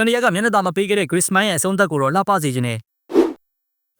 ကန်ဒီယာကမျက်နှာသာမပေးခဲ့တဲ့ Griezmann ရဲ့အဆုံးသက်ကိုတော့လှပစေခြင်းနဲ့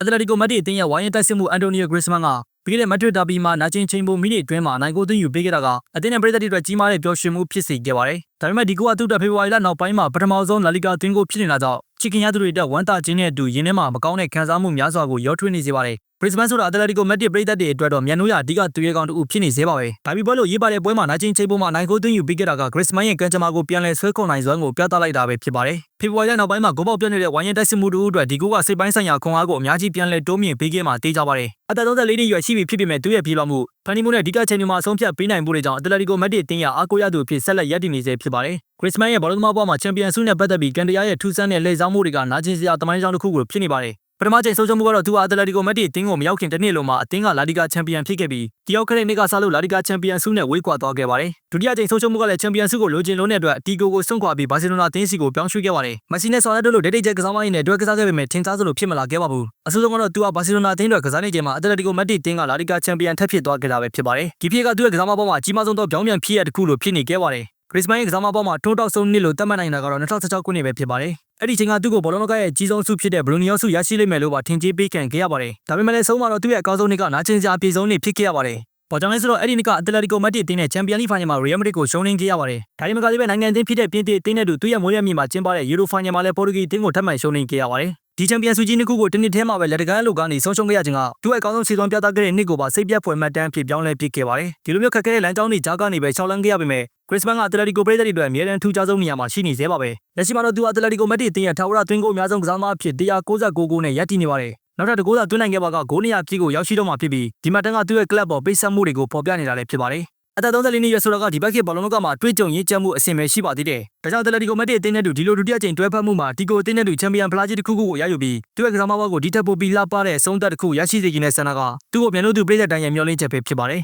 အတလက်တီကိုမက်ဒရစ်အသင်းရဲ့ဝိုင်းရင်တိုက်စစ်မှုအန်တိုနီယို Griezmann ကပြီးခဲ့တဲ့မက်ဒရစ်ဒါဘီမှာနာကျင်ချိန်ပုံမိနစ်အတွင်းမှာနိုင်ကိုသွင်းယူပေးခဲ့တာကအသင်းရဲ့ပြည်သက်တွေအတွက်ကြီးမားတဲ့ပျော်ရွှင်မှုဖြစ်စေခဲ့ပါတယ်။ဒါပေမဲ့ဒီကိုကသူ့အတွက်ဖေဖော်ဝါရီလနောက်ပိုင်းမှာပထမဆုံးလာလီဂါသွင်းကိုဖြစ်နေတာကြောင့်ချီကင်ရသူတွေအတွက်ဝမ်းသာခြင်းနဲ့အတူရင်းနှင်းမှာမကောင်းတဲ့ခံစားမှုများစွာကိုရောထွေးနေစေပါတယ်။ Brisbane ဆိုတာအတလက်တီကိုမက်ဒရစ်ပြည်သက်တွေအတွက်တော့မြန်နိုးရအဓိကသူရဲကောင်းတူဖြစ်နေစေပါပဲ။ဒါပေမဲ့လို့ရေးပါတဲ့ပွဲမှာနိုင်ချင်းချိန်ပုံမှာနိုင်ကိုသွင်းယူပေးခဲ့တာက Griezmann ရဲ့ကံကြမ္မာကိုပြန်လည်ဆွဲခေါ်နိုင်စွမ်းကိုပြသလိုက်တာပဲဖြစ်ပါတယ်။ဖေဖော်ဝါရီလနောက်ပိုင်းမှာဂိုးပေါက်ပြတ်နေတဲ့ဝိုင်းရင်တိုက်စစ်မှုတို့အတွက်ဒီကိုကစိတ်ပိုင်းဆိုင်ရာခွန်အားကိုအများကြီးပြန်လည်တိုးမြင့်ပေးခဲ့မှတေးကြပါတယ်။အသက်34နှစ်ရွယ်ရှိပြီဖြစ်ပေမဲ့သူ့ရဲ့ပြေးလွှာမှုဖန်နီမှုနဲ့အဓိကချိန်တွေမှာအဆုံးဖြတ်ပေးနိုင်မှုတွေကြောင့်အတလက်တီကိုမက်ဒရစ်တင်းရအားကိုးရသူအဖြစ်ဆက်လက်ရပ်တည်နေစေဖြစ်ပါတယ်။ Griezmann ရဲ့ဘောလုံးသမားဘဝမှာချန်ပီယံဆုနဲ့ပတ်သက်ပြီးကန်တရာရဲ့ထူးဆန်းတဲ့လှည့်စားမှုတွေကနာကျင်စရာတမိုင်းကြောင်းတစ်ခုကိုဖြစ်နေပါတယ် ပထမချိန်ဆုံးရှုံးမှုကတော့သူဟာအတလက်တီကိုမက်ဒရစ်တင်းကိုမရောက်ခင်တစ်နှစ်လုံးမှာအသင်းကလာလီဂါချန်ပီယံဖြစ်ခဲ့ပြီးတယောက်ခရက်နှစ်ကစားလို့လာလီဂါချန်ပီယံဆုနဲ့ဝေးကွာသွားခဲ့ပါတယ်ဒုတိယချိန်ဆုံးရှုံးမှုကလည်းချန်ပီယံဆုကိုလိုချင်လုံးတဲ့အတွက်အတီကိုကိုစွန့်ခွာပြီးဘာစီလိုနာအသင်းစီကိုပြောင်းရွှေ့ခဲ့ပါတယ်မက်ဆီနဲ့ဆော်ရက်တို့လိုဒိတ်ဒိတ်ချက်ကစားမရင်းနဲ့တွဲကစားခဲ့ပေမဲ့ထင်ရှားသလိုဖြစ်မလာခဲ့ပါဘူးအဆိုးဆုံးကတော့သူဟာဘာစီလိုနာအသင်းအတွက်ကစားနေချိန်မှာအတလက်တီကိုမက်ဒရစ်တင်းကလာလီဂါချန်ပီယံထက်ဖြစ်သွားခဲ့တာပဲဖြစ်ပါတယ်ဒီဖြစ်ကသူ့ရဲ့ကစားမပေါ်မှာအကြီးမားဆုံးသောပြောင်းပြန်ဖြစ်ရတစ်ခုလိုဖြစ်နေခဲ့ပါတယ် ခရစ်စမန်ရဲ့ကစားမပေါ်မှာထိုးတောက်ဆုံးနှစ်လို့သတ်မှတ်နိုင်တာကတော့2016ခုနှစ်ပဲဖြစ်ပါတယ်။အဲ့ဒီချိန်ကသူ့ကိုဘောလုံးကရဲ့အကြီးဆုံးဆုဖြစ်တဲ့ဘရူနီယောဆုရရှိလိမ့်မယ်လို့ပါထင်ကြေးပေးခံခဲ့ရပါတယ်။ဒါပေမဲ့လည်းဆုံးမတော့သူ့ရဲ့အကောင်းဆုံးနှစ်ကနာကျင်စရာအပြေဆုံးနှစ်ဖြစ်ခဲ့ရပါတယ်။ဘာကြောင့်လဲဆိုတော့အဲ့ဒီနှစ်ကအတလက်တီကိုမက်ဒရစ်တင်းနဲ့ချန်ပီယံလိဖိုင်နယ်မှာရီယယ်မက်ဒရစ်ကိုရှုံးနိမ့်ခဲ့ရပါတယ်။ဒါဒီမကလေးပဲနိုင်ငံအသင်းဖြစ်တဲ့ပြင်သစ်အသင်းနဲ့တူသူ့ရဲ့မိုးရမြေမှာကျင်းပတဲ့ယူရိုဖိုင်နယ်မှာလည်းပေါ်တူဂီအသင်းကိုထပ်မံရှုံးနိမ့်ခဲ့ရပါတယ်။ ဒီချန်ပီယံဆုကြီးနှစ်ခုကိုတစ်နှစ်ထဲမှာပဲလက်တကမ်းလိုကနေဆုံးရှုံးခဲ့ရခြင်းကသူ့ရဲ့အကောင်းဆုံးစီးပွားပြသခဲ့တဲ့နှစ်ကိုပါစိတ်ပြတ်ဖွယ်မှတ်တမ်းဖြစ်ပြောင်းလဲပစ်ခဲ့ပါတယ်။ဒီလိုမျိုးခက်ခဲတဲ့လမ်းကြောင်းတွေကြားကနေပဲရှောက်လန်းခဲ့ရပေမဲ့ခရစ်စမန်ကအတလက်တီကိုပရိသတ်တွေအတွက်အမြဲတမ်းထူးခြားဆုံးနေရာမှာရှိနေသေးပါပဲ။လက်ရှိမှာတော့သူအတလက်တီကိုမက်ဒရစ်တင်းရဲ့ထာဝရသွင်းကိုအများဆုံးကစားသမားအဖြစ်196ဂိုးနဲ့ရပ်တည်နေပါတယ်။နောက်ထပ်တကူသာသွင်းနိုင်ခဲ့ပါကဂိုးနေရာပြည့်ကိုရောက်ရှိတော့မှာဖြစ်ပြီးဒီမှာတန်းကသူ့ရဲ့ကလပ်ပေါ်ပိတ်ဆက်မှုတွေကိုပေါ်ပြနေတာလည်းဖြစ်ပါတယ်။ အသက်34နှစ်ရွယ်ဆိုတာကဒီဘက်ခေတ်ဘောလုံးလောကမှာတွေ့ကြုံရင့်ကျက်မှုအဆင့်ပဲရှိပါသေးတယ်။ဒါကြောင့်တယ်လီကိုမက်တစ်အသင်းနဲ့တူဒီလိုဒုတိယကြိမ်တွဲဖက်မှုမှာဒီကိုအသင်းနဲ့တူချန်ပီယံဖလားကြီးတစ်ခုခုကိုရယူပြီးသူ့ရဲ့ကစားမဘကိုဒီထက်ပိုပြီးလှပတဲ့အဆုံးသက်တစ်ခုရရှိစေခြင်းနဲ့ဆန္ဒကသူ့ကိုပြန်လို့သူပြည်သက်တိုင်းရဲ့မျှော်လင့်ချက်ပဲဖြစ်ပါတယ်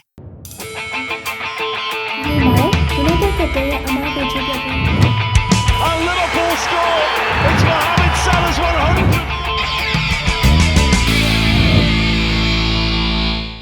ဒီမှာ United ကတည်းကအမားကိုချပြပေး